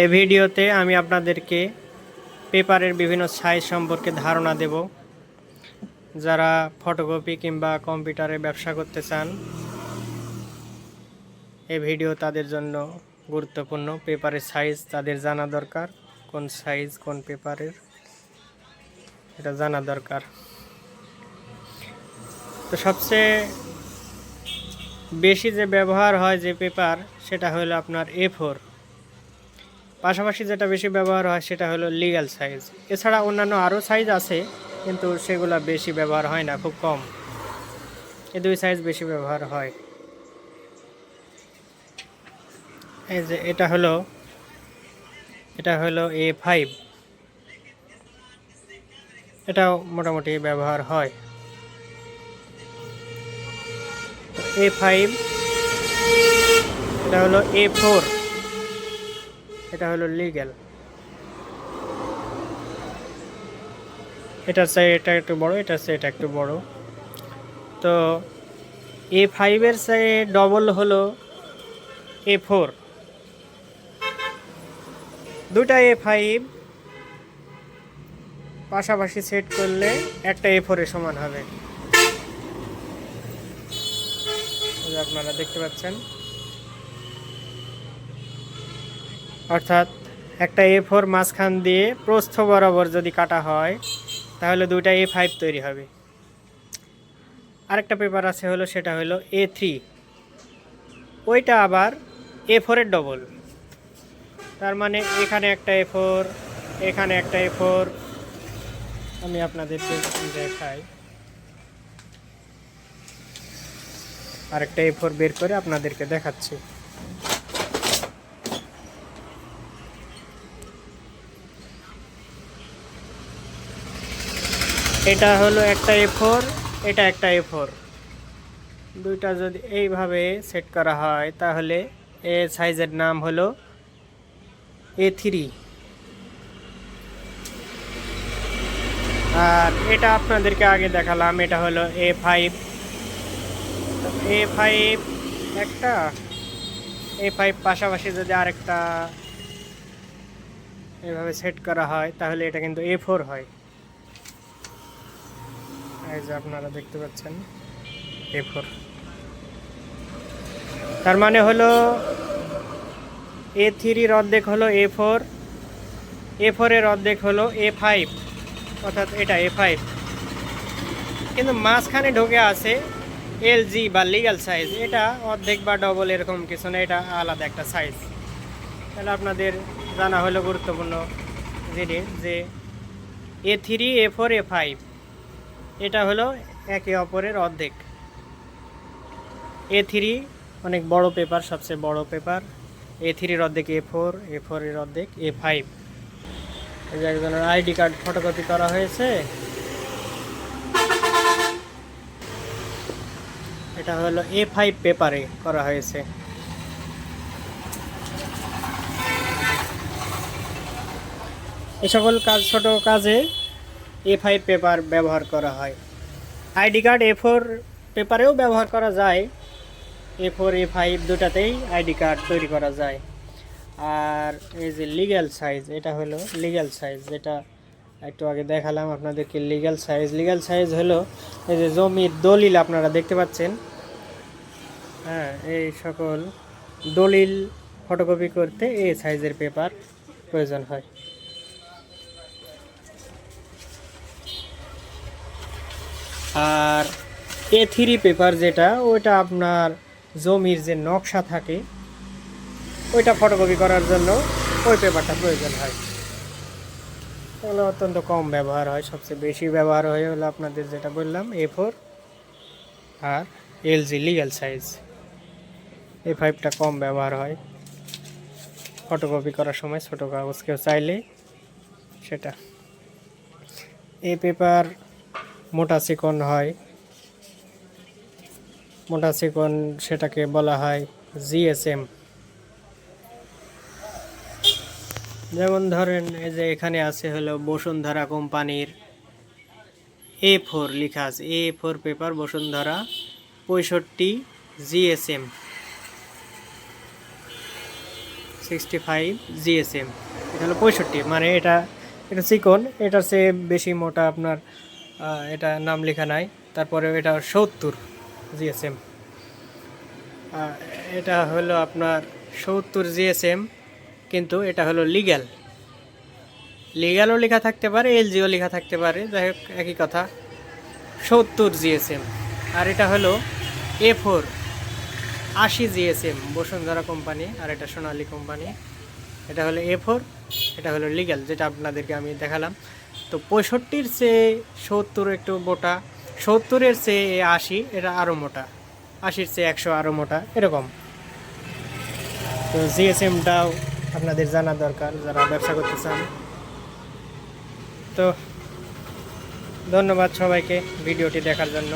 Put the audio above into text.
এই ভিডিওতে আমি আপনাদেরকে পেপারের বিভিন্ন সাইজ সম্পর্কে ধারণা দেব। যারা ফটোকপি কিংবা কম্পিউটারে ব্যবসা করতে চান এই ভিডিও তাদের জন্য গুরুত্বপূর্ণ। পেপারের সাইজ তাদের জানা দরকার, কোন সাইজ কোন পেপারের, এটা জানা দরকার। তো সবচেয়ে বেশি যে ব্যবহার হয় যে পেপার, সেটা হলো আপনার এ ফোর পাশাপাশি যেটা বেশি ব্যবহার হয় সেটা হলো লিগ্যাল সাইজ এছাড়া অন্যান্য আরও সাইজ আছে, কিন্তু সেগুলো বেশি ব্যবহার হয় না, খুব কম। এই দুই সাইজ বেশি ব্যবহার হয়। এই যে এটা হলো এটা হলো এ ফাইভ এটাও মোটামুটি ব্যবহার হয়। এ ফাইভ এটা হলো এ ফোর এটা হলো লিগ্যাল এটার চাই এটা একটু বড়, এটার চাই এটা একটু বড়। তো এ ফাইভের চাই ডবল হলো এ ফোর দুটা এ ফাইভ পাশাপাশি সেট করলে একটা এ ফোরের সমান হবে। আপনারা দেখতে পাচ্ছেন। অর্থাৎ একটা এ ফোর মাঝখান দিয়ে প্রস্থ বরাবর যদি কাটা হয়, তাহলে দুইটা এ ফাইভ তৈরি হবে। আরেকটা পেপার আছে হলো, সেটা হলো এ থ্রি ওইটা আবার এ ফোরের ডবল তার মানে এখানে একটা এ ফোর এখানে একটা এ ফোর আমি আপনাদেরকে দেখাই। আরেকটা এ ফোর বের করে আপনাদেরকে দেখাচ্ছি। এটা হলো একটা এ ফোর এটা একটা এ ফোর দুইটা যদি এইভাবে সেট করা হয়, তাহলে এ সাইজের নাম হলো এ থ্রি আর এটা আপনাদেরকে আগে দেখালাম, এটা হলো এ ফাইভ এ ফাইভ একটা এ ফাইভ পাশাপাশি যদি আরেকটা এভাবে সেট করা হয়, তাহলে এটা কিন্তু এ ফোর হয়। এই যে আপনারা দেখতে পাচ্ছেন এ ফোর তার মানে হলো এ থ্রির অর্ধেক হলো এ ফোর এ ফোরের অর্ধেক হলো এ ফাইভ অর্থাৎ এটা এ ফাইভ কিন্তু মাঝখানে ঢোকে আছে এল জি বা লিগাল সাইজ এটা অর্ধেক বা ডবল এরকম কিছু না, এটা আলাদা একটা সাইজ তাহলে আপনাদের জানা হলো গুরুত্বপূর্ণ জিনিস যে A three A four A five এটা হলো একে অপরের অর্ধেক। এ থ্রি অনেক বড় পেপার, সবচেয়ে বড় পেপার। এ থ্রির অর্ধেক, এ ফোর, এ ফোরের অর্ধেক, এ ফাইভ। এই যে একজনের আইডি কার্ড ফটোকপি করা হয়েছে। এটা হলো এ ফাইভ পেপারে করা হয়েছে। এই সকল কাজ, ছোট কাজে এ ফাইভ পেপার ব্যবহার করা হয়। আইডি কার্ড এ ফোর পেপারেও ব্যবহার করা যায়। এ ফোর এ ফাইভ দুটাতেই আইডি কার্ড তৈরি করা যায়। আর এই যে লিগ্যাল সাইজ এটা হলো লিগ্যাল সাইজ যেটা একটু আগে দেখালাম আপনাদেরকে লিগ্যাল সাইজ লিগ্যাল সাইজ হলো এই যে জমির দলিল আপনারা দেখতে পাচ্ছেন। হ্যাঁ এই সকল দলিল ফটোকপি করতে এই সাইজের পেপার প্রয়োজন হয়। আর এ থ্রি পেপার যেটা, ওইটা আপনার জমির যে নকশা থাকে, ওইটা ফটোকপি করার জন্য ওই পেপারটা প্রয়োজন হয়। এগুলো অত্যন্ত কম ব্যবহার হয়, সবচেয়ে বেশি ব্যবহার হয় হলো আপনাদের যেটা বললাম এ ফোর আর এলজি লিগ্যাল সাইজ এ ফাইভটা কম ব্যবহার হয়। ফটোকপি করার সময় ছোটো কাগজ কেউ চাইলে সেটা। এ পেপার মোটা চিকন হয়। মোটা চিকন সেটাকে বলা হয় জিএসএম যেমন ধরেন, এই যে এখানে আছে হলো বসুন্ধরা কোম্পানির এ ফোর লেখা আছে। এ ফোর পেপার বসুন্ধরা পঁয়ষট্টি জিএসএম সিক্সটি ফাইভ জিএসএম এটা হলো পঁয়ষট্টি। মানে এটা এটা চিকন, এটার চেয়ে বেশি মোটা আপনার এটা নাম লেখা নাই। তারপরে এটা সত্তর, জিএসএম। এটা হলো আপনার সত্তর জিএসএম, কিন্তু এটা হলো লিগ্যাল। লিগ্যালও লেখা থাকতে পারে, এলজিও লেখা থাকতে পারে, যাই হোক, একই কথা। সত্তর জিএসএম। আর এটা হলো এ ফোর, আশি জিএসএম, বসুন্ধরা কোম্পানি, আর এটা সোনালী কোম্পানি। এটা হলো এ ফোর, এটা হলো লিগ্যাল, যেটা আপনাদেরকে আমি দেখালাম। তো পঁয়ষট্টির চেয়ে সত্তর একটু মোটা, সত্তরের চেয়ে আশি, এটা আরও মোটা, আশির চেয়ে একশো আরও মোটা, এরকম। তো জিএসএমটাও আপনাদের জানা দরকার, যারা ব্যবসা করতে চান। তো ধন্যবাদ সবাইকে ভিডিওটি দেখার জন্য।